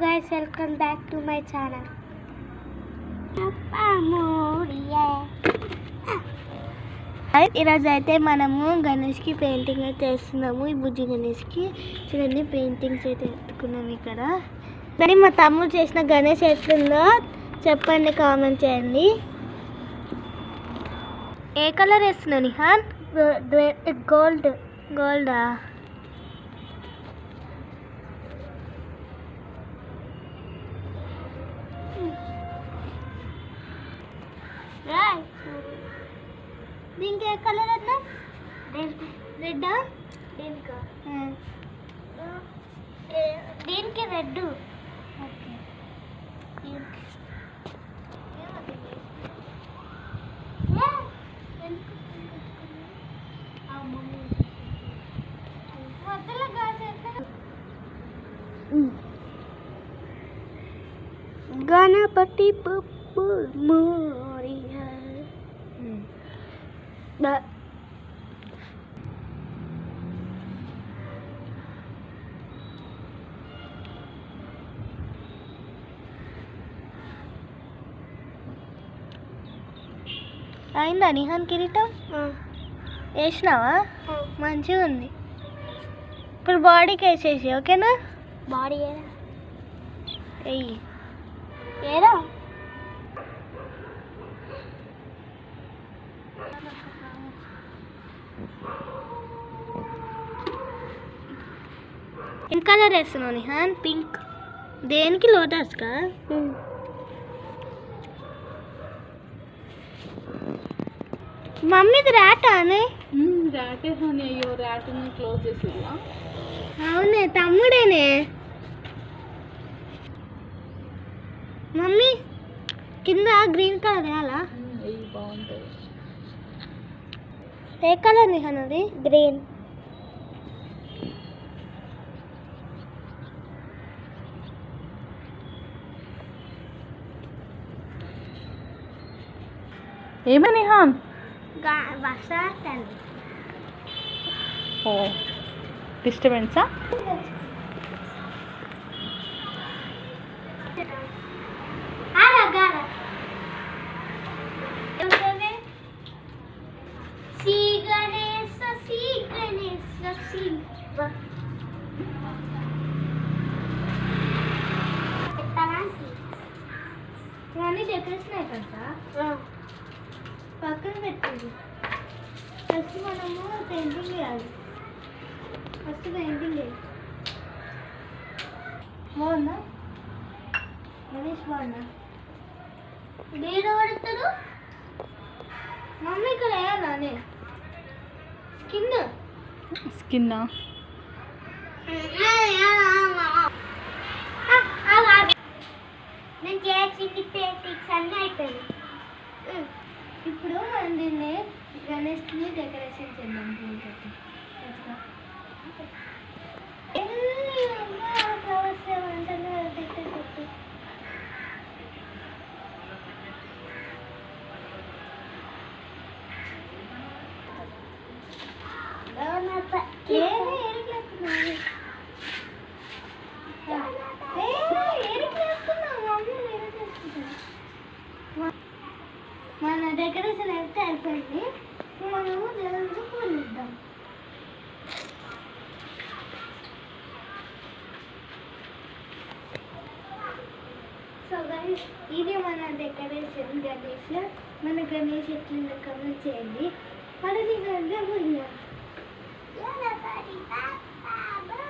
Guys welcome back to my channel ఈరోజు అయితే మనము గణేష్కి పెయింటింగ్ అయితే వేస్తున్నాము. ఈ బుజ్జి గణేష్కి చూడండి పెయింటింగ్స్ అయితే ఎత్తుకున్నాము ఇక్కడ. మరి మా తమ్ముడు చేసిన గణేష్ ఎట్లుందో చెప్పండి కామెంట్ చేయండి. ఏ కలర్ వేస్తున్నావు నిహాన్? గోల్డ్. గోల్డా? దీనికి ఏ కలర్ వద్దా రెడ్ దీనికి దీనికి రెడ్ ఓకే గణపతి పప్పు మోరియా But అయిందా నిహాన్ కిరీటం? వేసినావా? మంచిగా ఉంది. ఇప్పుడు బాడీకి వేసేసి ఓకేనా? బాడీ వెయ్యి ఏరా ఏం కలర్ వేస్తున్నావు నిహాన్? పింక్. దేనికి లోటస్కా మమ్మీది ర్యాట్ అని? హనీ. అయ్యో క్లోజ్ చేసేలా అవునే తమ్ముడేనే. మమ్మీ కింద గ్రీన్ కలర్ వేయాలా? అయ్యి బాగుంటుంది ఏ కలర్ నిహాన్ అది గ్రీన్ ఏమని హాన్ వస్తాండి ఓ డిస్టర్బెన్సా గణేశ శ్రీ డెకరేషన్ అయిపోతా పక్కన పెట్టింది ఫస్ట్ మనము పెయింటింగ్ చేయాలి ఫస్ట్ పెయింటింగ్ చేయాలి బాగుందా గణేష్ బాగుందా మీరు పడతాడు మమ్మీ ఇక్కడ వేయాలా నేను స్కిన్ స్కిన్నా. నేను ఇప్పుడు మనం దీన్ని గణేష్ని డెకరేషన్ చేద్దాం మన డెకరేషన్ అయితే అయిపోయింది మనము దేవుడికి పూలు ఇద్దాం సో గణేష్ ఇది మన డెకరేషన్ గణేష్ మన గణేష్ ఎట్లుందో కమెంట్ చేయండి మరి నీకు పూజ 我要把你爸爸